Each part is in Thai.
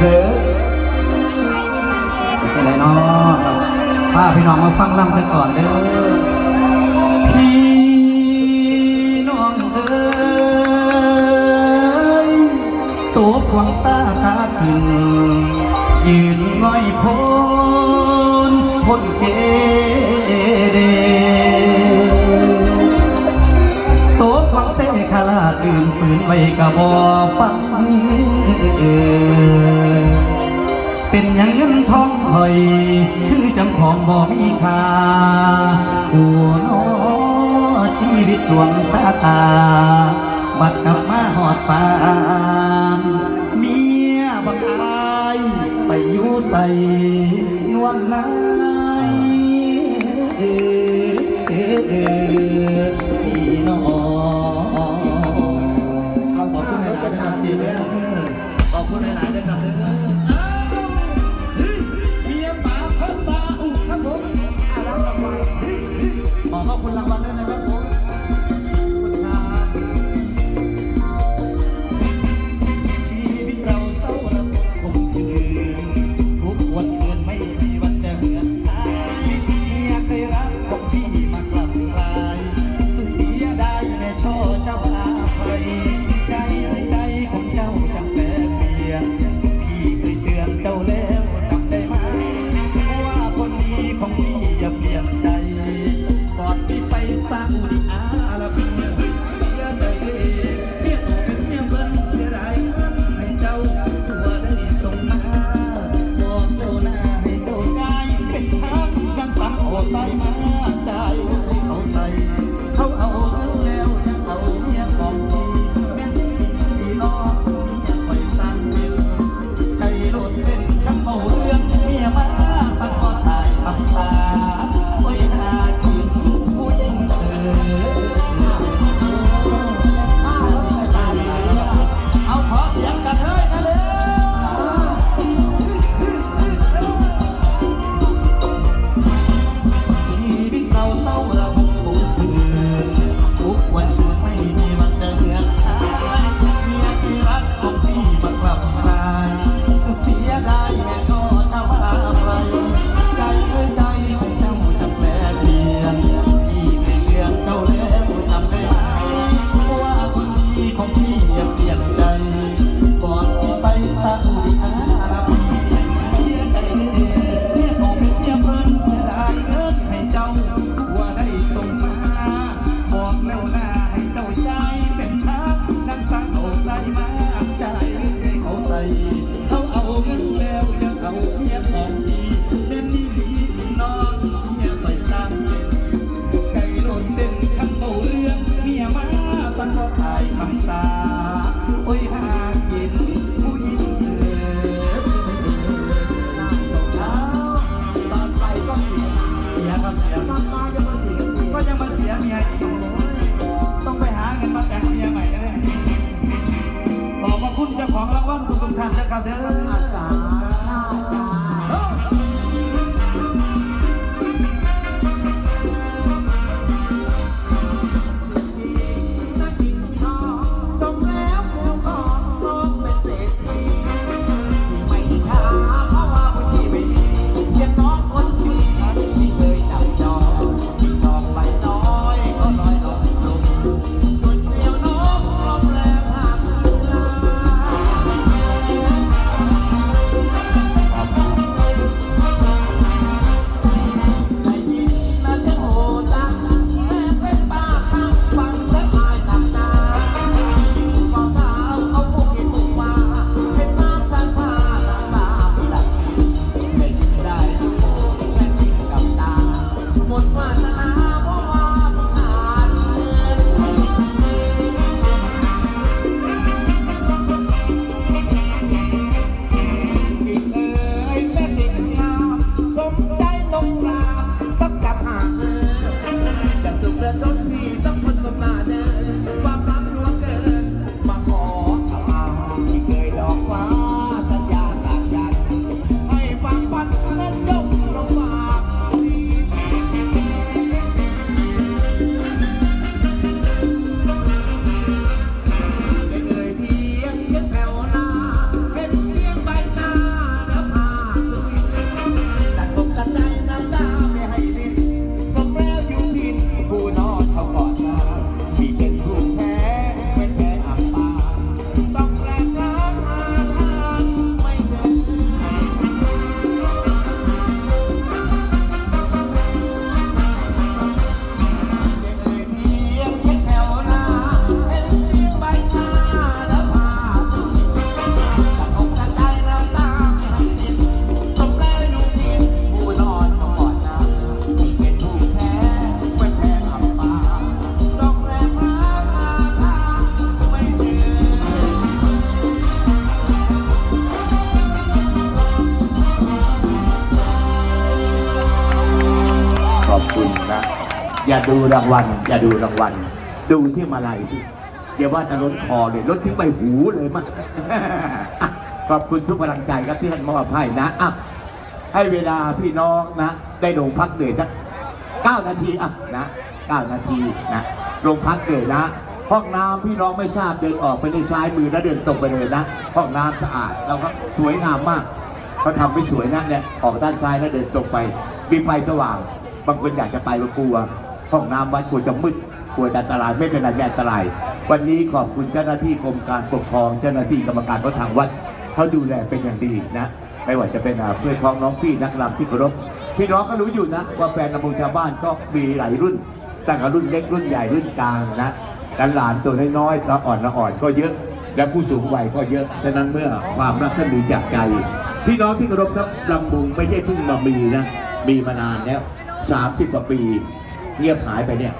เสือเป็นไรเนาะป้าพี่น้องมาฟังล่ำกันก่อนเด้อพี่น้องเอ้ยตัวกวางซาตาขึ้นยืนง่อยพ้นพ้นเกเดโตัวกวางเสขลาดลืมฝืนไว้กะบอกฟังเอ เป็นอย่างเงินทองหอย คือจำงของบ่มีค่ากูนอชีวิตหวงสาตา บัดกลับมาหอดปานเมียบักอายไปอยู่ใส่นวลนายเอเอเอพี่น้อง love. อย่าดูรางวัล อย่าดูรางวัล ดูที่มาลัยที่อย่าว่าจะล้นคอเลยล้นที่ใบหูเลยมั้งขอบคุณทุกพลังใจครับที่ท่านมอบให้นะอะให้เวลาพี่น้องนะ ได้ลงพักเหนื่อยสักเก้านาทีอะนะเก้านาทีนะลงพักเหนื่อยนะห้องน้ำพี่น้องไม่ทราบเดินออกไปในซ้ายมือแล้วเดินตรงไปเลยนะห้องน้ำสะอาดแล้วก็สวยงามมากเขาทำไปสวยนะเนี่ยออกด้านซ้ายแล้วเดินตรงไปมีไฟสว่าง บางคนอยากจะไปก็กลัว ห้องน้ำวัดกลัวจะมืดกลัวจะอันตรายไม่เป็นไรไม่อันตราย วันนี้ขอบคุณเจ้าหน้าที่กรมการปกครองเจ้าหน้าที่กรรมการของทางวัดเขาดูแลเป็นอย่างดีนะ ไม่ว่าจะเป็นเพื่อนพ้องน้องพี่นักรำที่เคารพพี่น้องก็รู้อยู่นะว่าแฟนนำมงชาวบ้านก็มีหลายรุ่นตั้งแต่รุ่นเล็กรุ่นใหญ่รุ่นกลางนะหลานตัวน้อยๆละอ่อนละอ่อนก็เยอะ และผู้สูงวัยก็เยอะฉะนั้นเมื่อความรักท่านมีจากใจ พี่น้องที่เคารพครับลำบุงไม่ใช่เพิ่งมามีนะมีมานานแล้ว30กว่าปี เงียบหายไปเนี่ย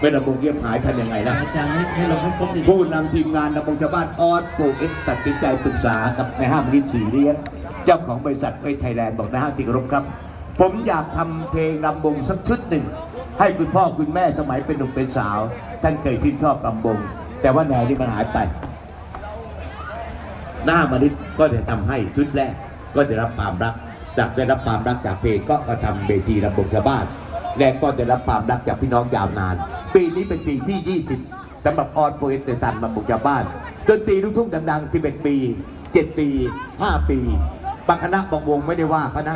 เป็นลำบุงเงียบหายทำยังไงนะอาจารย์ให้ให้เราให้ครบดีผู้นำทีมงานลำบุงชาวบ้านออสโปรเอ็กซ์ตัดสินใจปรึกษากับนายห้างริชีเลี้ยง เจ้าของบริษัทเวทไทยแลนด์บอกนายห้างที่เคารพครับ ผมอยากทำเพลงลำบงสักชุดหนึ่ง ให้คุณพ่อคุณแม่สมัยเป็นหนุ่มเป็นสาว ท่านเคยชื่นชอบลำบงแต่ว่าแนวนี้มันหายไป หน้ามานิดก็จะทำให้ชุดแรกก็ได้รับความรักจากได้รับความรักจากเพลงก็มาทำเวทีระบบชาวบ้าน และก็ได้รับความรักจากพี่น้องยาวนาน ปีนี้เป็นปีที่ 20สำหรับออนโปรเอตตันระบบชาบ้านดนตรีลูกทุ่งดังๆ 11 ปี 7 ปี 5 ปีบางคณะบางวงไม่ได้ว่าเขานะ